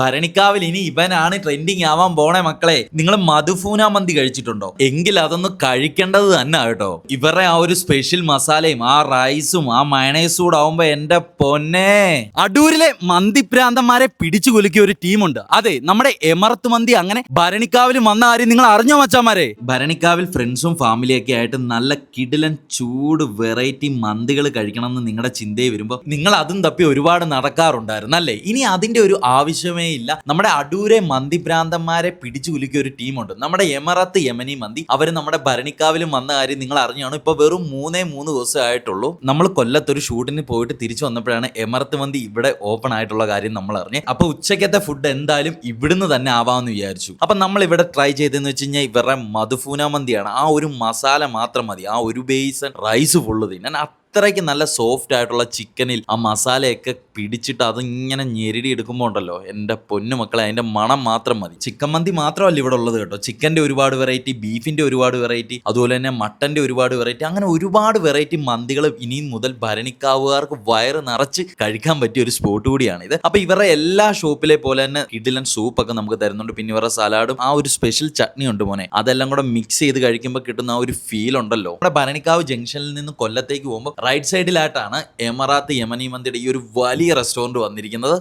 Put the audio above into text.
ഭരണിക്കാവിൽ ഇനി ഇവനാണ് ട്രെൻഡിങ് ആവാൻ പോണേ മക്കളെ. നിങ്ങൾ മധുഫൂന മന്തി കഴിച്ചിട്ടുണ്ടോ? എങ്കിൽ അതൊന്ന് കഴിക്കേണ്ടത് തന്നെ കേട്ടോ. ഇവരുടെ ആ ഒരു സ്പെഷ്യൽ മസാലയും ആ റൈസും ആ മയണൈസും കൂടെ ആവുമ്പോ എന്റെ പൊന്നെ. അടൂരിലെ മന്തി പ്രാന്തന്മാരെ പിടിച്ചു കുലുക്കിയ ഒരു ടീമുണ്ട് അതെ നമ്മുടെ എമറത്ത് മന്തി അങ്ങനെ ഭരണിക്കാവിൽ വന്ന കാര്യം നിങ്ങൾ അറിഞ്ഞോ മച്ചാമാരെ? ഭരണിക്കാവിൽ ഫ്രണ്ട്സും ഫാമിലിയൊക്കെ ആയിട്ട് നല്ല കിടിലൻ ചൂട് വെറൈറ്റി മന്തികൾ കഴിക്കണം എന്ന് നിങ്ങളുടെ ചിന്തയിൽ വരുമ്പോൾ നിങ്ങൾ അതും തപ്പി ഒരുപാട് നടക്കാറുണ്ടായിരുന്നു അല്ലേ? ഇനി അതിന്റെ ഒരു ആവശ്യമേ ഇല്ല. നമ്മുടെ അടൂരെ മന്തി ഭ്രാന്തന്മാരെ പിടിച്ചു കുലുക്കിയ ഒരു ടീമുണ്ട്. നമ്മുടെ എമറത്ത് യമനി മന്തി. അവർ നമ്മുടെ ഭരണിക്കാവിലും വന്ന കാര്യം നിങ്ങൾ അറിഞ്ഞാണ്? ഇപ്പൊ വെറും മൂന്നേ മൂന്ന് ദിവസം ആയിട്ടുള്ളൂ നമ്മൾ കൊല്ലത്തൊരു ഷൂട്ടിന് പോയിട്ട് തിരിച്ചു വന്നപ്പോഴാണ് എമറത്ത് മന്തി ഇവിടെ ഓപ്പൺ ആയിട്ടുള്ള കാര്യം നമ്മൾ അറിഞ്ഞ് അപ്പൊ ഉച്ചക്കത്തെ ഫുഡ് എന്തായാലും ഇവിടുന്ന് തന്നെ ആവാമെന്ന് വിചാരിച്ചു. അപ്പൊ നമ്മൾ ഇവിടെ ട്രൈ ചെയ്തെന്ന് വെച്ച് കഴിഞ്ഞാൽ ഇവരുടെ മധുഫൂന മന്തിയാണ്. ആ ഒരു മസാല മാത്രം മതി. ആ ഒരു ബേസൺ റൈസ് ഫുള്ള് തിന്നാൻ. അത്രയ്ക്ക് നല്ല സോഫ്റ്റ് ആയിട്ടുള്ള ചിക്കനിൽ ആ മസാലയൊക്കെ പിടിച്ചിട്ട് അതിങ്ങനെ ഞെരിടി എടുക്കുമ്പോൾ ഉണ്ടല്ലോ എന്റെ പൊന്നു മക്കളെ അതിന്റെ മണം മാത്രം മതി. ചിക്കൻ മന്തി മാത്രമല്ല ഇവിടെ ഉള്ളത് കേട്ടോ. ചിക്കന്റെ ഒരുപാട് വെറൈറ്റി ബീഫിന്റെ ഒരുപാട് വെറൈറ്റി അതുപോലെ തന്നെ മട്ടന്റെ ഒരുപാട് വെറൈറ്റി അങ്ങനെ ഒരുപാട് വെറൈറ്റി മന്തികൾ ഇനിയും മുതൽ ഭരണിക്കാവുകാർക്ക് വയറ് നിറച്ച് കഴിക്കാൻ പറ്റിയ ഒരു സ്പോട്ട് കൂടിയാണ് ഇത്. അപ്പോൾ ഇവരുടെ എല്ലാ ഷോപ്പിലെ പോലെ തന്നെ ഇഡ്ഡലൻ സൂപ്പൊക്കെ നമുക്ക് തരുന്നുണ്ട്. പിന്നെ ഇവരുടെ സലാഡും ആ ഒരു സ്പെഷ്യൽ ചട്നി ഉണ്ട് മോനെ. അതെല്ലാം കൂടെ മിക്സ് ചെയ്ത് കഴിക്കുമ്പോൾ കിട്ടുന്ന ആ ഒരു ഫീൽ ഉണ്ടല്ലോ. നമ്മുടെ ഭരണിക്കാവ് ജംഗ്ഷനിൽ നിന്ന് കൊല്ലത്തേക്ക് പോകുമ്പോൾ റൈറ്റ് സൈഡിലായിട്ടാണ് എമറാത്ത് യമനി മന്തിയുടെ ഈ ഒരു വലിയ റെസ്റ്റോറന്റ് വന്നിരിക്കുന്നത്.